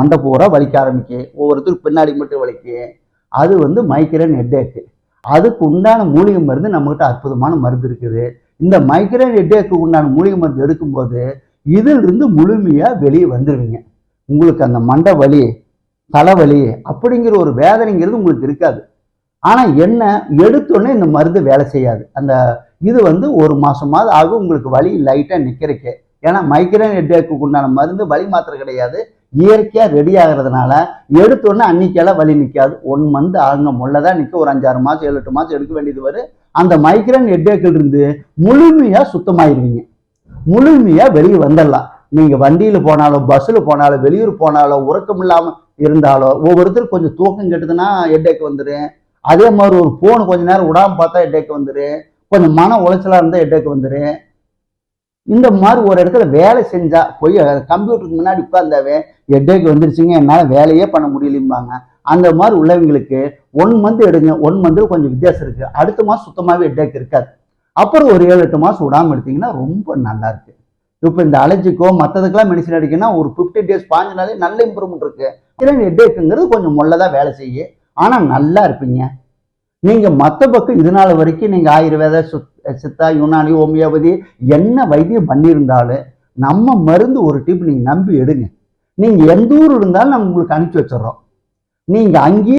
மண்டை பூரா வலிக்க ஆரம்பிக்கும் ஒவ்வொருத்தருக்கு பின்னாடி மட்டும் வலிக்கும் அது வந்து மைக்ரேன் ஹெட்டேக்கு அதுக்கு உண்டான மூலிகை மருந்து நம்மகிட்ட அற்புதமான மருந்து இருக்குது. இந்த மைக்ரேன் ஹெட்டேக்கு உண்டான மூலிகை மருந்து எடுக்கும்போது இதிலிருந்து முழுமையாக வெளியே வந்துடுவீங்க உங்களுக்கு அந்த மண்டை வலி தலைவலி அப்படிங்கிற ஒரு வேதனைங்கிறது உங்களுக்கு இருக்காது. ஆனால் என்ன எடுத்தோடனே இந்த மருந்து வேலை செய்யாது. அந்த இது வந்து ஒரு மாதமாவது ஆகும். உங்களுக்கு வலி லைட்டாக நிற்கிறக்கே ஏன்னா மைக்ரேன் ஹெட்டேக்கு உண்டான மருந்து வலி மாத்திரை கிடையாது. இயற்கையாக ரெடி ஆகிறதுனால எடுத்தோடனே அன்னைக்கெல்லாம் வலி நிற்காது ஒன் மந்த் ஆகுங்க. முள்ளதான் நிற்க ஒரு அஞ்சாறு மாதம் ஏழு எட்டு மாதம் எடுக்க வேண்டியது வரும். அந்த மைக்ரேன் ஹெட்டேக்கில் இருந்து முழுமையாக சுத்தமாயிருவீங்க. முழுமையாக வெளியே வந்துடலாம். நீங்கள் வண்டியில் போனாலும் பஸ்ஸில் போனாலும் வெளியூர் போனாலும் உறக்கம் இல்லாமல் இருந்தாலும் ஒவ்வொருத்தரும் கொஞ்சம் தூக்கம் கெட்டுதுன்னா ஹெட்டேக் வந்துடும் அதே மாதிரி ஒரு ஃபோன் கொஞ்ச நேரம் விடாமல் பார்த்தா ஹெட்டேக் வந்துடும் கொஞ்சம் மன உளைச்சலாக இருந்தால் ஹெட்டேக் வந்துடும் இந்த மாதிரி ஒரு இடத்துல வேலை செஞ்சா போய் கம்ப்யூட்டருக்கு முன்னாடி உட்கார்ந்தாவே ஹெட்டேக் வந்துருச்சுங்க என்னால் வேலையே பண்ண முடியலைம்பாங்க. அந்த மாதிரி உள்ளவங்களுக்கு ஒன் மந்த் எடுங்க ஒன் மந்த்தில் கொஞ்சம் வித்தியாசம் இருக்கு. அடுத்த மாதம் சுத்தமாகவே ஹெட்டேக் இருக்காது. அப்புறம் ஒரு ஏழு எட்டு மாதம் விடாமல் எடுத்தீங்கன்னா ரொம்ப நல்லா இருக்கு. இப்போ இந்த அலர்ஜிக்கோ மற்றதுக்கெல்லாம் மெடிசன் அடிக்கணும்னா ஒரு ஃபிஃப்டி டேஸ் பாஞ்சு நாளே நல்ல இம்ப்ரூவ்மெண்ட் இருக்கு. ஹெட்டேக்குங்கிறது கொஞ்சம் முள்ளதாக வேலை செய்யும் ஆனால் நல்லா இருப்பீங்க. நீங்கள் மற்ற பக்கம் இது நாள் வரைக்கும் நீங்கள் ஆயுர்வேத சுத் சித்தா யுனானி ஹோமியோபதி என்ன வைத்தியம் பண்ணியிருந்தாலும் நம்ம மருந்து ஒரு டிப் நீங்கள் நம்பி எடுங்க. நீங்கள் எந்த ஊர் இருந்தாலும் நம்ம உங்களுக்கு அனுப்பிச்சி வச்சிடறோம். நீங்கள் அங்கேயே